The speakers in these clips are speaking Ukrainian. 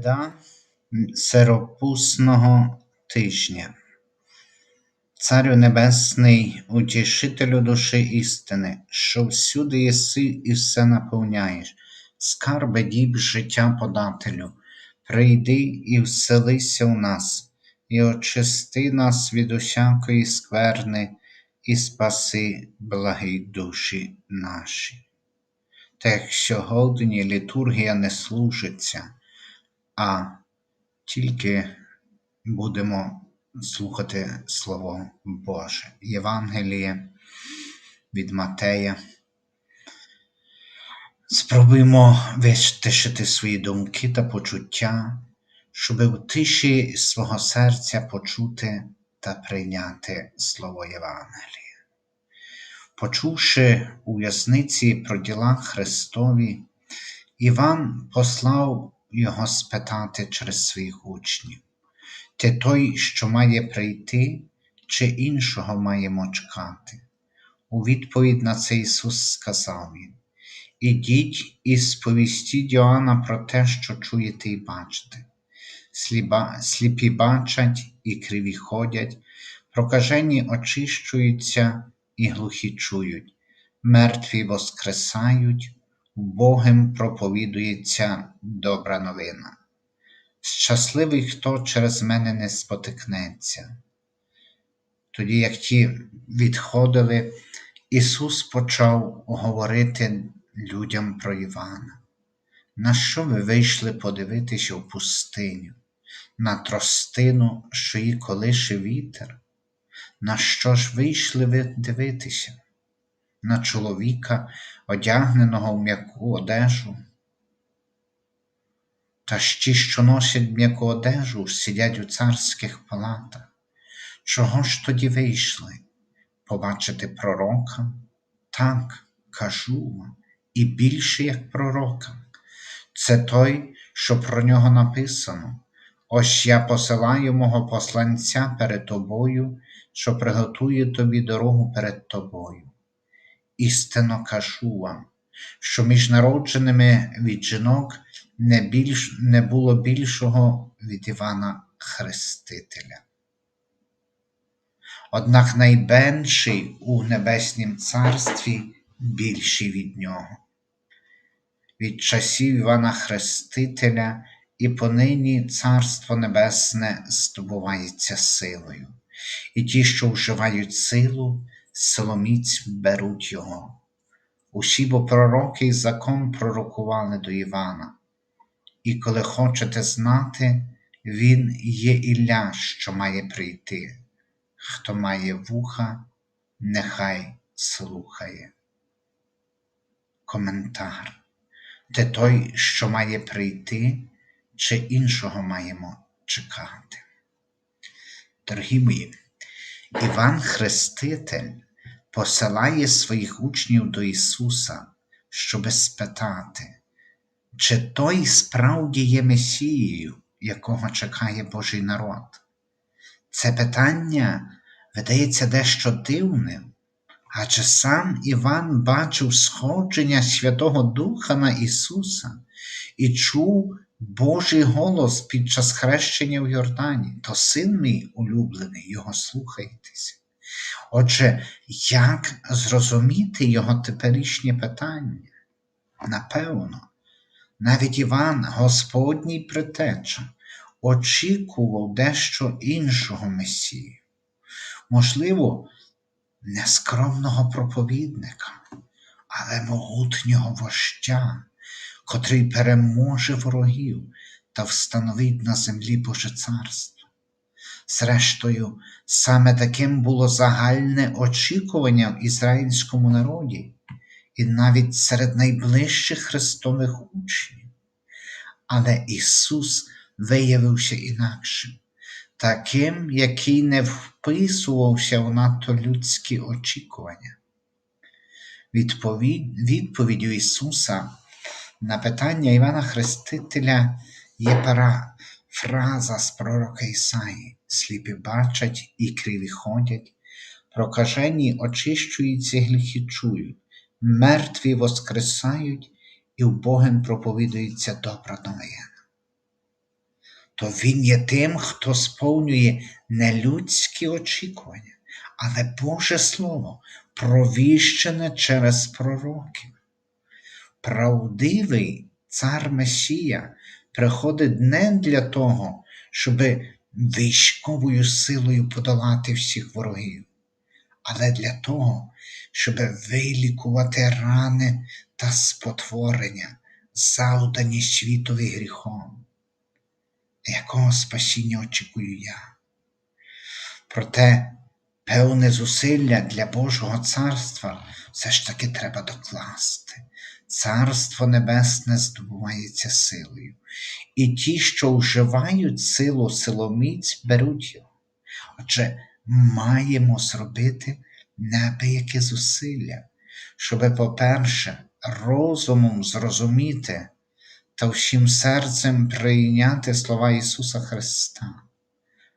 Коляда Сиропусного тижня. Царю Небесний, утішителю душі істини, що всюди єси і все наповняєш, скарби діб життя подателю, прийди і вселися у нас, і очисти нас від усякої скверни, і спаси благі душі наші. Та як сьогодні літургія не служиться, а тільки будемо слухати Слово Боже. Євангеліє від Матея. Спробуємо витишити свої думки та почуття, щоб у тиші свого серця почути та прийняти Слово Євангелія. Почувши у в'язниці про діла Христові, Іван послав його спитати через своїх учнів Ти той, що має прийти, чи іншого маємо чекати? У відповідь на це Ісус сказав їм Ідіть і сповістіть Йоанна про те, що чуєте і бачите. Сліпа, сліпі бачать і криві ходять, прокажені очищуються і глухі чують, мертві воскресають, убогим проповідується добра новина. Щасливий, хто через мене не спотикнеться. Тоді, як ті відходили, Ісус почав говорити людям про Івана. На що ви вийшли подивитися в пустиню, на тростину, що її колише вітер? На що ж вийшли ви дивитися? На чоловіка, одягненого в м'яку одежу? Та ті, що носять м'яку одежу, сидять у царських палатах. Чого ж тоді вийшли? Побачити пророка? Так, кажу вам, і більше, як пророка. Це той, що про нього написано. Ось я посилаю мого посланця перед тобою, що приготує тобі дорогу перед тобою. Істинно кажу вам, що між народженими від жінок не, більш, не було більшого від Івана Хрестителя. Однак найменший у Небеснім Царстві більший від нього. Від часів Івана Хрестителя і понині Царство Небесне здобувається силою, і ті, що вживають силу, силоміць беруть його. Усі бо пророки і закон пророкували до Івана, і коли хочете знати, він є Ілля, що має прийти. Хто має вуха, нехай слухає. Коментар. Ти той, що має прийти, чи іншого маємо чекати. Дорогі мої, Іван Хреститель посилає своїх учнів до Ісуса, щоби спитати, чи той справді є Месією, якого чекає Божий народ. Це питання видається дещо дивним, адже сам Іван бачив сходження Святого Духа на Ісуса і чув Божий голос під час хрещення в Йордані, то син мій улюблений, його слухайтеся. Отже, як зрозуміти його теперішнє питання? Напевно, навіть Іван, Господній притеча, очікував дещо іншого Месію, можливо, нескромного проповідника, але могутнього вождя, котрий переможе ворогів та встановить на землі Боже царство. Зрештою, саме таким було загальне очікування в ізраїльському народі і навіть серед найближчих Христових учнів. Але Ісус виявився інакшим, таким, який не вписувався в надто людські очікування. Відповіддю Ісуса на питання Івана Хрестителя є парафраза з пророка Ісаї сліпі бачать і криві ходять, прокажені очищуються і чують, мертві воскресають і убогим проповідується добра новина. то Він є тим, хто сповнює не людські очікування, але Боже Слово, провіщене через пророків. Правдивий цар Месія приходить не для того, щоб військовою силою подолати всіх ворогів, але для того, щоб вилікувати рани та спотворення, завдані світові гріхом. Якого спасіння очікую я? Проте певне зусилля для Божого царства все ж таки треба докласти. Царство Небесне здобувається силою, і ті, що вживають силу силоміць, беруть його. Отже, маємо зробити неабияке зусилля, щоби, по-перше, розумом зрозуміти та всім серцем прийняти слова Ісуса Христа,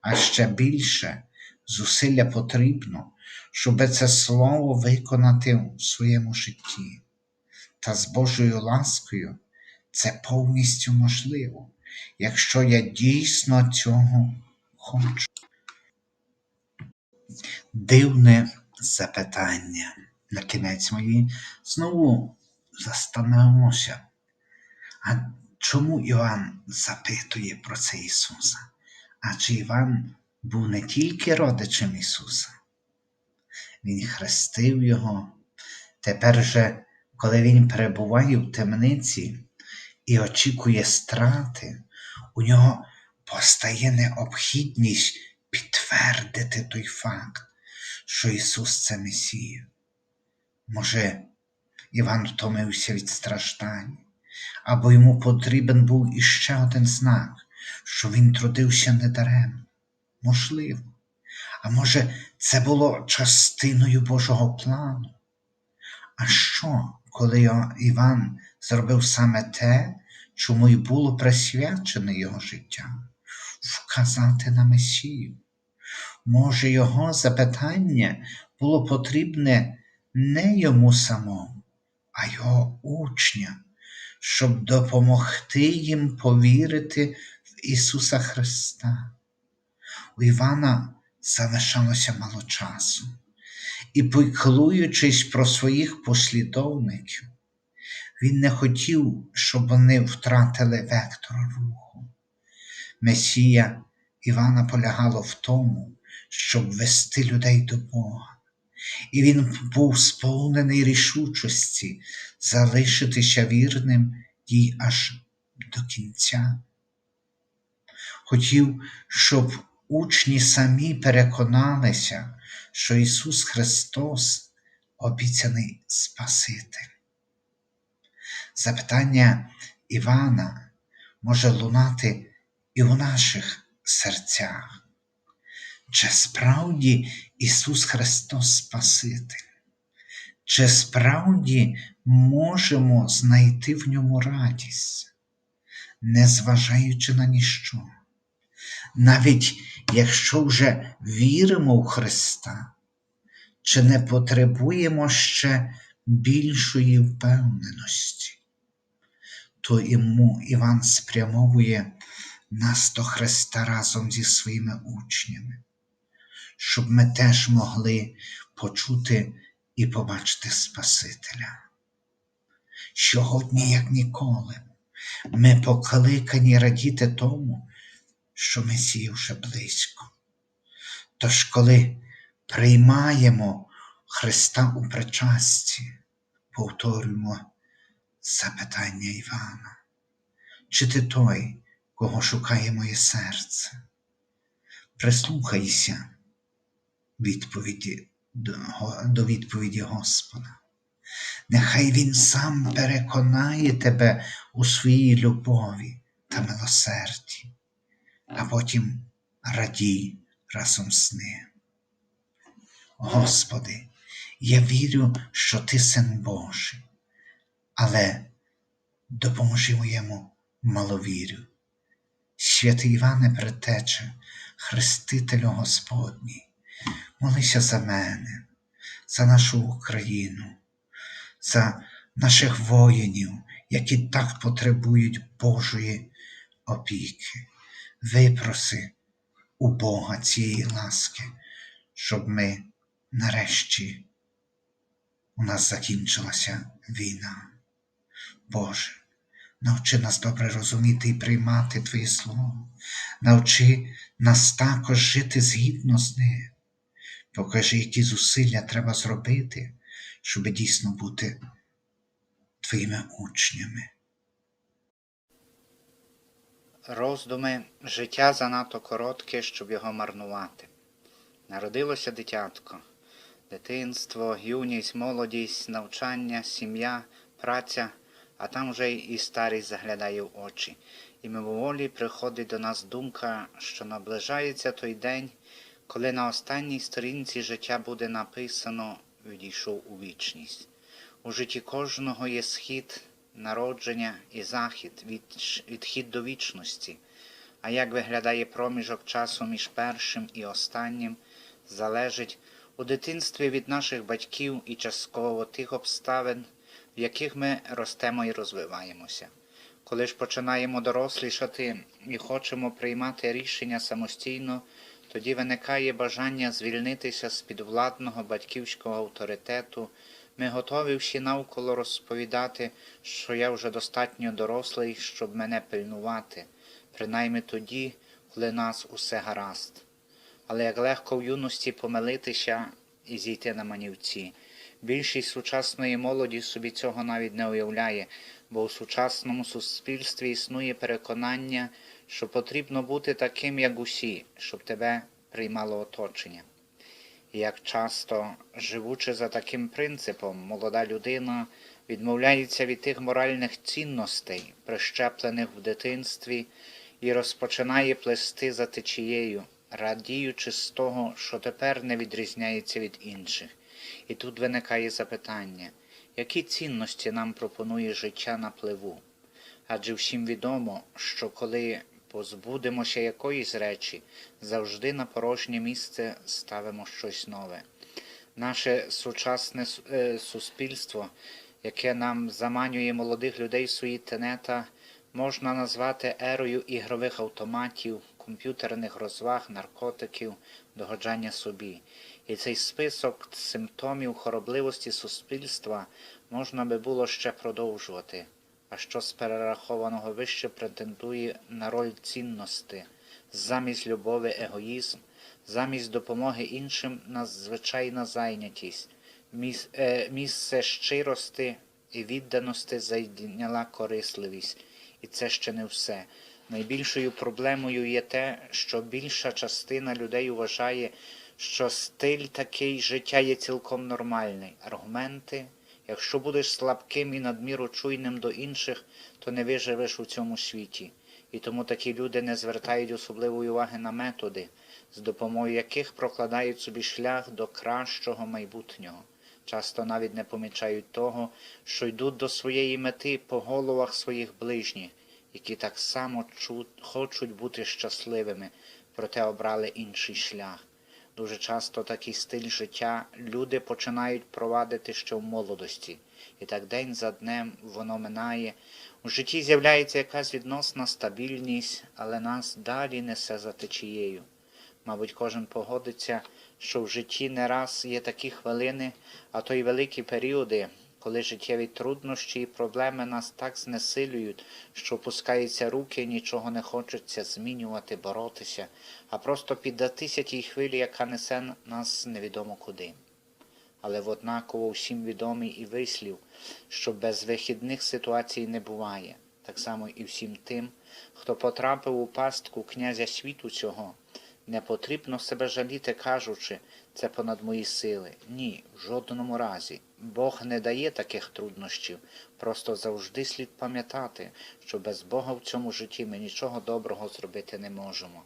а ще більше зусилля потрібно, щоби це Слово виконати в своєму житті. Та з Божою ласкою це повністю можливо, якщо я дійсно цього хочу. Дивне запитання на кінець моїй знову застановимося. А чому Іван запитує про це Ісуса? Адже Іван був не тільки родичем Ісуса, Він хрестив Його. Тепер же, коли Він перебуває в темниці і очікує страти, у нього постає необхідність підтвердити той факт, що Ісус це Месія. Може, Іван втомився від страждань, або йому потрібен був іще один знак, що він трудився недаремно. Можливо. А може, це було частиною Божого плану? А що, коли Іван зробив саме те, чому й було присвячене його життя? Вказати на Месію? Може, його запитання було потрібне не йому самому, а його учням, щоб допомогти їм повірити в Ісуса Христа. У Івана залишалося мало часу, і, піклуючись про своїх послідовників, він не хотів, щоб вони втратили вектор руху. Месія Івана полягало в тому, щоб вести людей до Бога, і він був сповнений рішучості залишитися вірним їй аж до кінця. Хотів, щоб учні самі переконалися, що Ісус Христос обіцяний Спаситель. Запитання Івана може лунати і в наших серцях. Чи справді Ісус Христос Спаситель? Чи справді можемо знайти в ньому радість, незважаючи на ніщо? Навіть якщо вже віримо в Христа, чи не потребуємо ще більшої впевненості, то йому Іван спрямовує нас до Христа разом зі своїми учнями, щоб ми теж могли почути і побачити Спасителя. Сьогодні, як ніколи, ми покликані радіти тому, що Месія вже близько. Тож, коли приймаємо Христа у причасті, повторюємо запитання Івана, чи ти той, кого шукає моє серце? Прислухайся відповіді, до, відповіді Господа. Нехай Він сам переконає тебе у своїй любові та милосерді а потім радій разом з ним. Господи, я вірю, що Ти син Божий, але допоможи моєму маловірю. Святий Іване Претече, Хрестителю Господній, молися за мене, за нашу Україну, за наших воїнів, які так потребують Божої опіки випроси у Бога цієї ласки, щоб ми нарешті у нас закінчилася війна. Боже, навчи нас добре розуміти і приймати Твоє Слово, навчи нас також жити згідно з ним. Покажи, які зусилля треба зробити, щоб дійсно бути Твоїми учнями. Роздуми життя занадто коротке, щоб його марнувати. Народилося дитятко, дитинство, юність, молодість, навчання, сім'я, праця, а там вже і старість заглядає в очі. І мимоволі приходить до нас думка, що наближається той день, коли на останній сторінці життя буде написано відійшов у вічність. У житті кожного є схід, народження і захід, від- відхід до вічності. А як виглядає проміжок часу між першим і останнім, залежить у дитинстві від наших батьків і частково тих обставин, в яких ми ростемо і розвиваємося. Коли ж починаємо дорослішати і хочемо приймати рішення самостійно, тоді виникає бажання звільнитися з підвладного батьківського авторитету. Ми готові всі навколо розповідати, що я вже достатньо дорослий, щоб мене пильнувати, принаймні тоді, коли нас усе гаразд. Але як легко в юності помилитися і зійти на манівці. Більшість сучасної молоді собі цього навіть не уявляє, бо у сучасному суспільстві існує переконання, що потрібно бути таким, як усі, щоб тебе приймало оточення. Як часто, живучи за таким принципом, молода людина відмовляється від тих моральних цінностей, прищеплених в дитинстві, і розпочинає плести за течією, радіючи з того, що тепер не відрізняється від інших. І тут виникає запитання, які цінності нам пропонує життя на пливу? Адже всім відомо, що коли позбудемося якоїсь речі, завжди на порожнє місце ставимо щось нове. Наше сучасне е, суспільство, яке нам заманює молодих людей свої тенета, можна назвати ерою ігрових автоматів, комп'ютерних розваг, наркотиків, догоджання собі. І цей список симптомів хоробливості суспільства можна би було ще продовжувати. А що з перерахованого вище претендує на роль цінності, замість любові егоїзм, замість допомоги іншим надзвичайна зайнятість, е, місце щирости і відданості зайняла корисливість. І це ще не все. Найбільшою проблемою є те, що більша частина людей вважає, що стиль такий життя є цілком нормальний. Аргументи, якщо будеш слабким і надміру чуйним до інших, то не виживеш у цьому світі. І тому такі люди не звертають особливої уваги на методи, з допомогою яких прокладають собі шлях до кращого майбутнього. Часто навіть не помічають того, що йдуть до своєї мети по головах своїх ближніх, які так само чу- хочуть бути щасливими, проте обрали інший шлях. Дуже часто такий стиль життя люди починають провадити ще в молодості, і так день за днем воно минає. У житті з'являється якась відносна стабільність, але нас далі несе за течією. Мабуть, кожен погодиться, що в житті не раз є такі хвилини, а то й великі періоди, коли життєві труднощі і проблеми нас так знесилюють, що опускаються руки, нічого не хочеться змінювати, боротися, а просто піддатися тій хвилі, яка несе нас невідомо куди. Але в однаково всім відомий і вислів, що без вихідних ситуацій не буває, так само і всім тим, хто потрапив у пастку князя світу цього. Не потрібно себе жаліти, кажучи, це понад мої сили. Ні, в жодному разі. Бог не дає таких труднощів. Просто завжди слід пам'ятати, що без Бога в цьому житті ми нічого доброго зробити не можемо.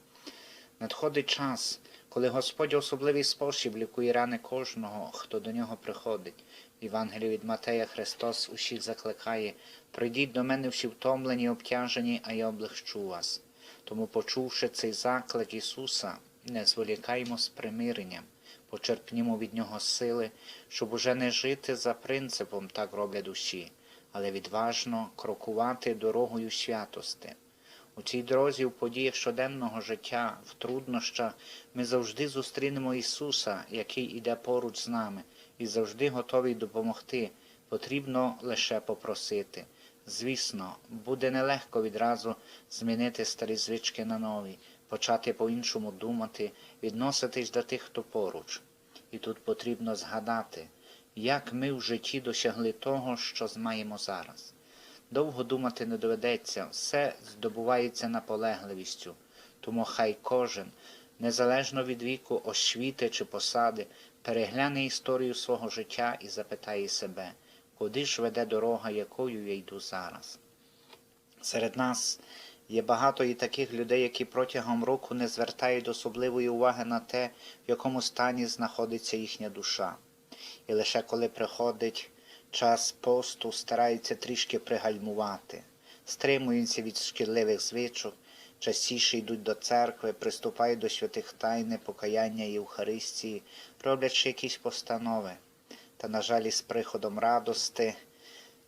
Надходить час, коли Господь особливий спосіб лікує рани кожного, хто до нього приходить. В Євангелії від Матея Христос усіх закликає прийдіть до мене всі втомлені, обтяжені, а я облегчу вас. Тому, почувши цей заклик Ісуса, не зволікаймо з примиренням, почерпнімо від Нього сили, щоб уже не жити за принципом, так роблять усі, але відважно крокувати дорогою святости. У цій дорозі, у подіях щоденного життя, в труднощах, ми завжди зустрінемо Ісуса, який іде поруч з нами, і завжди готовий допомогти. Потрібно лише попросити. Звісно, буде нелегко відразу змінити старі звички на нові, почати по-іншому думати, відноситись до тих, хто поруч. І тут потрібно згадати, як ми в житті досягли того, що маємо зараз. Довго думати не доведеться, все здобувається наполегливістю, тому хай кожен, незалежно від віку, освіти чи посади, перегляне історію свого життя і запитає себе, куди ж веде дорога, якою я йду зараз. Серед нас є багато і таких людей, які протягом року не звертають особливої уваги на те, в якому стані знаходиться їхня душа. І лише коли приходить час посту, стараються трішки пригальмувати, стримуються від шкідливих звичок, частіше йдуть до церкви, приступають до святих тайни, покаяння Євхаристії, роблячи якісь постанови. Та, на жаль, із приходом радости,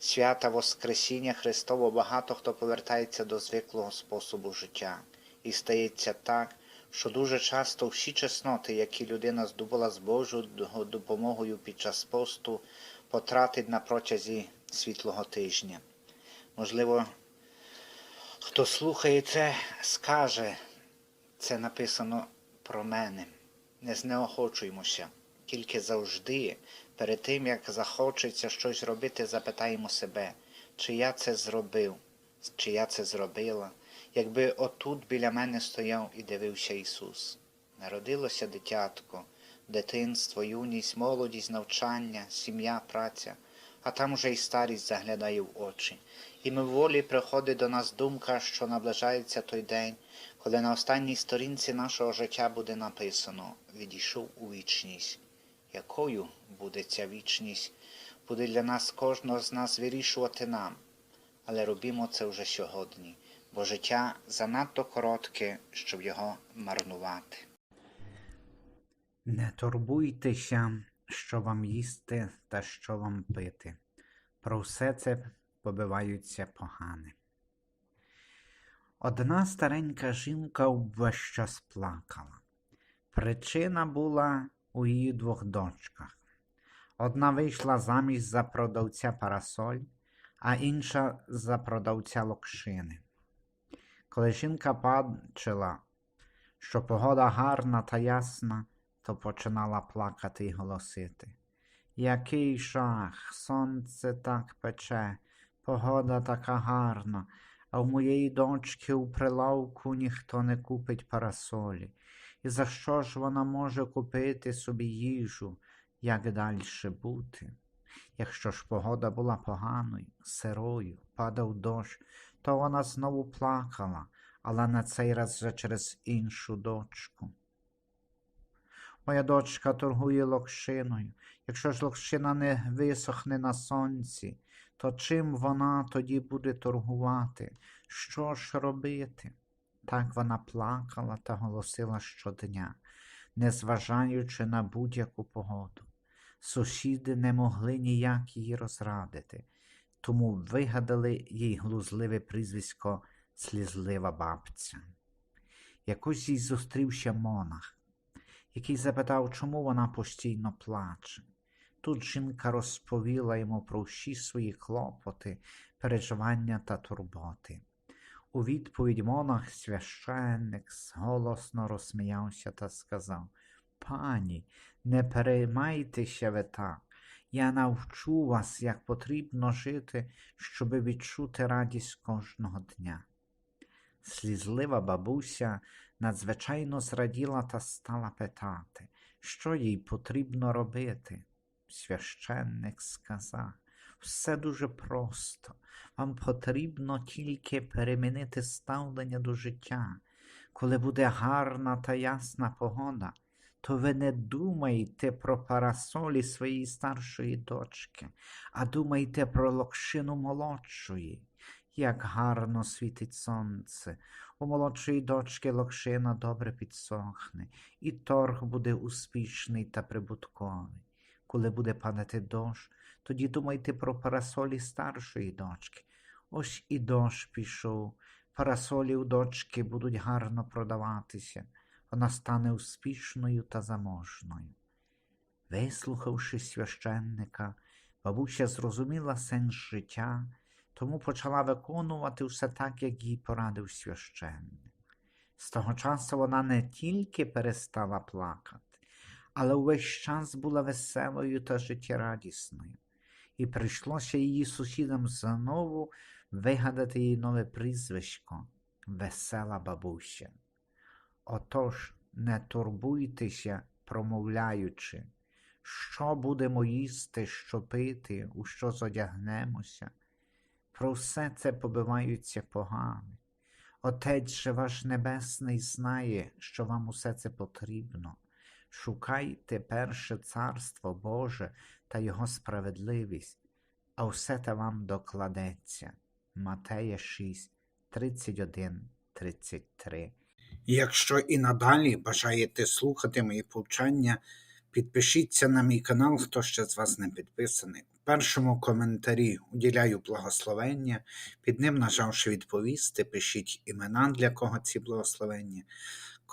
свята Воскресіння Христово багато хто повертається до звиклого способу життя. І стається так, що дуже часто всі чесноти, які людина здобула з Божою допомогою під час посту, потратить на протязі світлого тижня. Можливо, хто слухає це, скаже, це написано про мене. Не знеохочуємося, тільки завжди, перед тим, як захочеться щось робити, запитаємо себе, чи я це зробив, чи я це зробила, якби отут біля мене стояв і дивився Ісус. Народилося дитятко, дитинство, юність, молодість, навчання, сім'я, праця, а там уже й старість заглядає в очі. І мимоволі приходить до нас думка, що наближається той день, коли на останній сторінці нашого життя буде написано Відійшов у вічність. Якою буде ця вічність, буде для нас кожного з нас вирішувати нам. Але робімо це вже сьогодні, бо життя занадто коротке, щоб його марнувати. Не турбуйтеся, що вам їсти та що вам пити. Про все це побиваються погане. Одна старенька жінка увесь час плакала. Причина була у її двох дочках. Одна вийшла заміж за продавця парасоль, а інша за продавця локшини. Коли жінка бачила, що погода гарна та ясна, то починала плакати й голосити. Який жах, сонце так пече, погода така гарна, а в моєї дочки у прилавку ніхто не купить парасолі. І за що ж вона може купити собі їжу, як дальше бути? Якщо ж погода була поганою, сирою, падав дощ, то вона знову плакала, але на цей раз вже через іншу дочку. Моя дочка торгує локшиною. Якщо ж локшина не висохне на сонці, то чим вона тоді буде торгувати? Що ж робити? Так вона плакала та голосила щодня, незважаючи на будь-яку погоду. Сусіди не могли ніяк її розрадити, тому вигадали їй глузливе прізвисько слізлива бабця. Якось їй зустрівся монах, який запитав, чому вона постійно плаче. Тут жінка розповіла йому про всі свої клопоти, переживання та турботи. У відповідь монах священник голосно розсміявся та сказав Пані, не переймайтеся ви так. Я навчу вас, як потрібно жити, щоби відчути радість кожного дня. Слізлива бабуся надзвичайно зраділа та стала питати, що їй потрібно робити. Священник сказав, все дуже просто. Вам потрібно тільки перемінити ставлення до життя. Коли буде гарна та ясна погода, то ви не думайте про парасолі своєї старшої дочки, а думайте про локшину молодшої. Як гарно світить сонце. У молодшої дочки локшина добре підсохне, і торг буде успішний та прибутковий. Коли буде падати дощ, тоді думайте про парасолі старшої дочки. Ось і дощ пішов, парасолі у дочки будуть гарно продаватися, вона стане успішною та заможною. Вислухавши священника, бабуся зрозуміла сенс життя, тому почала виконувати все так, як їй порадив священник. З того часу вона не тільки перестала плакати, але увесь час була веселою та життєрадісною, і прийшлося її сусідам знову вигадати їй нове прізвисько Весела бабуся. Отож, не турбуйтеся, промовляючи, що будемо їсти, що пити, у що зодягнемося. Про все це побиваються погани. Отець же ваш Небесний знає, що вам усе це потрібно. Шукайте перше царство Боже та Його справедливість, а все те вам докладеться. Матея 6, 31, 33. Якщо і надалі бажаєте слухати мої повчання, підпишіться на мій канал, хто ще з вас не підписаний. У першому коментарі уділяю благословення, під ним, нажавши відповісти, пишіть імена, для кого ці благословення,